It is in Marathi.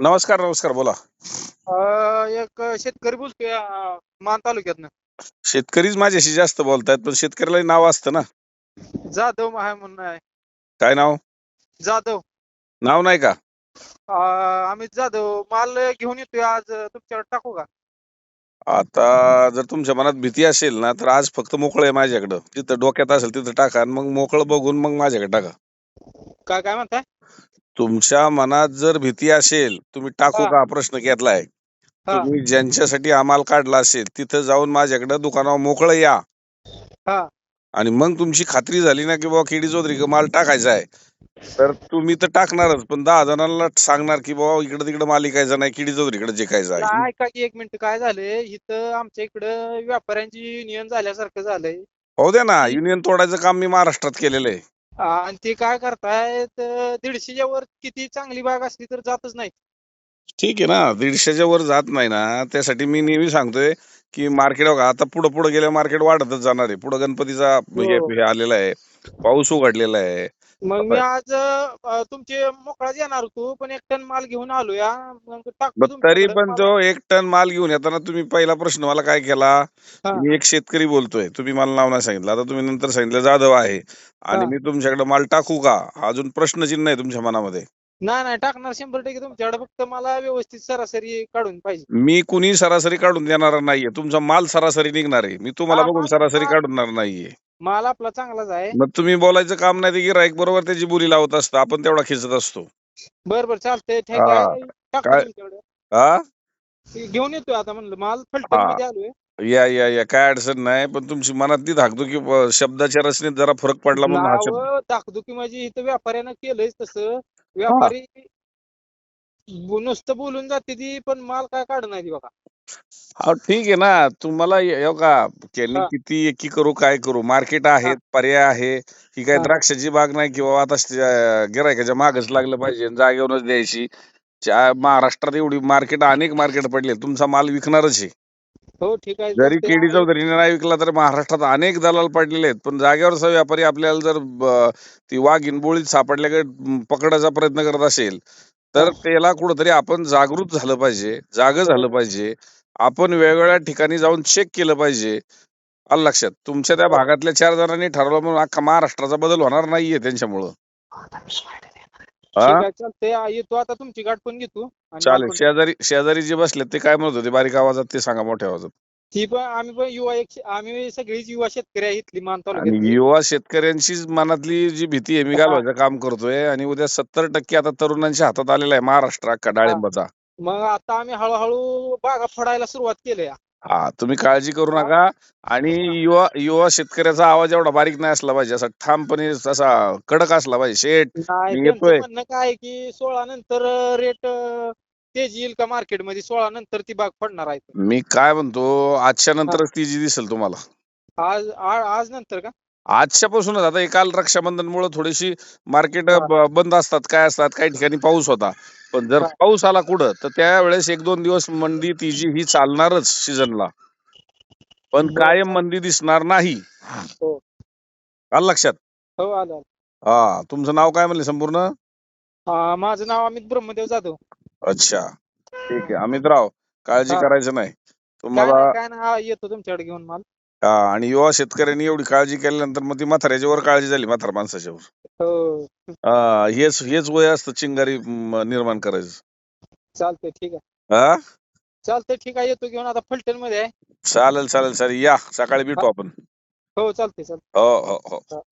नमस्कार नमस्कार बोला. अं, एक शेतकरी बोलतोय अं, मान तालुक्यातनं. शेतकरीच माझ्याशी जास्त बोलतायत पण शेतकऱ्याला नाव असतं ना. जाधव आहे म्हणून आहे. काय नाव? जाधव. नाव नाही का? अं, अमित जाधव. माल घेऊन येतोय आज अं, तुमच्याकडे टाकू का? आता जर तुमच्या मनात भीती असेल ना तर आज फक्त मोकळं आहे माझ्याकडं. जिथं डोक्यात असेल तिथं टाका आणि मग मोकळं बघून मग माझ्याकडे टाका. काय काय म्हणताय? तुमच्या मनात जर भीती असेल तुम्ही टाकू. का हा प्रश्न घेतलाय? हा. तुम्ही ज्यांच्यासाठी अमाल काढला असेल तिथं जाऊन माझ्याकडे दुकानावर मोकळं या. हा. आणि मग तुमची खात्री झाली ना की बाबा केडी चौधरी माल टाकायचा आहे. तर तुम्ही तर टाकणारच पण दहा जणांना सांगणार की बाबा इकडे तिकडे माल इकायचा नाही किडी चौधरीकडे जिकायचा आहे. ऐका की एक मिनिट काय झालंय? इथं आमच्या इकडं व्यापाऱ्यांची युनियन झाल्यासारखं झालंय. हो द्या ना युनियन तोडायचं काम मी महाराष्ट्रात केलेलं आहे. आणि ते काय करतायत दीडशेच्या वर किती चांगली बाग असली तर जातच नाही ठीक आहे ना दीडशेच्या वर जात नाही ना त्यासाठी मी नेहमी सांगतोय की मार्केट बघा आता पुढे पुढे गेल्या मार्केट वाढतच जाणार आहे. पुढे गणपतीचा हो. हे आलेला आहे पाऊस उघडलेला आहे. मग मी आज अं, तुमचे मोकळाच येणार होतो पण एक टन माल घेऊन आलो या मग टाकतो तरी तुमच्याकडं. पण तो एक टन माल घेऊन येताना तुम्ही पहिला प्रश्न मला काय केला? हा. मी एक शेतकरी बोलतोय. तुम्ही मला नाव नाही सांगितलं. आता तुम्ही नंतर सांगितलं जाधव आहे. आणि हा. मी तुमच्याकडे माल टाकू का? हा अजून प्रश्नचिन्ह आहे तुमच्या मनामध्ये. नाही नाही टाकणार शंभर टक्के तुमच्याकडे. फक्त मला व्यवस्थित सरासरी काढून पाहिजे. मी कुणी सरासरी काढून देणार नाहीये. तुमचा माल सरासरी निघणार आहे. मी तुम्हाला हा, बघून माल- सरासरी माल- काढणार नाहीये. माल आपला चांगलाच आहे. मग तुम्ही बोलायचं काम नाही ते गिराईक बरोबर त्याची बोली लावत असतं आपण तेवढा खिचत असतो. बर बर चालतंय ठीक हा. आहे. टाकतो काय? तुमच्याकडे. हा ते घेऊन येतोय आता म्हणलं माल फलटण. मध्ये आलोय. या या या काय अडचण नाही पण तुमची मनातली धाकतो की ब- शब्दाच्या रचनेत जरा फरक पडला म्हणून हा शब्द. नाव दाखदुखी माझी इथं व्यापाऱ्यानं केलंय तसं. व्यापारी बो- नुसतं बोलून जाते ती पण माल काय काढ नाही ती बघा. हा ठीक आहे ना. तुम्हाला हो का त्यांनी हा. किती एकी करू काय करू? मार्केट आहेत पर्याय आहे. ही काय हा. द्राक्षाची बाग नाही किंवा आता गिरायकाच्या मागच लागलं पाहिजे आणि जागेवरच द्यायची. महाराष्ट्रात एवढी मार्केट अनेक मार्केट पडले तुमचा माल विकणारच आहे. हो ठीक आहे. जरी. केडी चौधरीने नाही विकला तर महाराष्ट्रात अनेक दलाल पडलेले आहेत. पण जागेवरचा व्यापारी आपल्याला जर ब- ती वाघीण बोळीत सापडल्या पकडायचा प्रयत्न करत असेल तर त्याला कुठंतरी आपण जागृत झालं पाहिजे. जाग झालं पाहिजे. आपण वेगवेगळ्या ठिकाणी जाऊन चेक केलं पाहिजे. आलं लक्षात? तुमच्या त्या भागातल्या चार जणांनी ठरवलं म्हणून अख्खा महाराष्ट्राचा बदल होणार नाहीये त्यांच्यामुळं. ठीक आहे चालतंय आ, येतो आता तुमची गाठ पण घेतो आणि चालेल आपण- शेजारी शेजारी जे बसले ते काय म्हणत होते? बारीक आवाजात ते सांगा मोठ्या आवाजात. ती पण आम्ही पण युवा एक आम्ही सगळीच युवा शेतकरी आहे इथली मान आणि तालुक्यातली युवा शेतकऱ्यांची मनातली जी भीती आहे मी घालवायचं काम करतोय आणि उद्या सत्तर टक्के आता तरुणांच्या हातात आलेला आहे महाराष्ट्र अख्खा डाळिंबाचा. मग आता आम्ही हळूहळू बागा फोडायला सुरुवात केली हा तुम्ही काळजी करू नका आणि युवा युवा शेतकऱ्याचा आवाज एवढा बारीक नाही असला पाहिजे असा ठामपणे असा कडक असला पाहिजे. मी त्यांचं येतोय. म्हणणं काय की सोळा नंतर रेट तेज येईल का मार्केटमध्ये? सोळा नंतर ती बाग पडणार आहे. मी काय म्हणतो आजच्या नंतरच ती जी दिसेल तुम्हाला. आज आ- आज नंतर का? आजच्या पासूनच आता हे काल रक्षाबंधनमुळे थोडीशी मार्केट. बंद असतात काय असतात काही ठिकाणी पाऊस होता. पण जर. पाऊस आला कुठं तर त्यावेळेस एक दोन दिवस मंदी ती जी ही चालणारच सीझनला पण कायम. मंदी दिसणार नाही हो. आलं लक्षात हो आलं आलं. हा तुमचं नाव काय म्हणले संपूर्ण हा, माझं नाव अमित ब्रह्मदेव जाधव अच्छा ठीक आहे अमितराव काळजी हा. करायचं नाही काय तुम्हाला नाही काय नाही हा, येतो तुमच्याकडे घेऊन माल हा, आणि युवा शेतकऱ्यांनी एवढी काळजी केल्यानंतर मग ती म्हाताऱ्याच्यावर काळजी झाली म्हातार माणसाच्यावर. हो. हा, हेच हेच वय असतं चिंगारी म, निर्माण करायचं. चालतंय ठीक आहे. हा? चालतंय ठीक आहे. येतो घेऊन आता फलटणमध्ये आहे. चालेल चालेल चालेल. या सकाळी भेटू आपण. हो चालतंय चालतंय. हो हो. हो.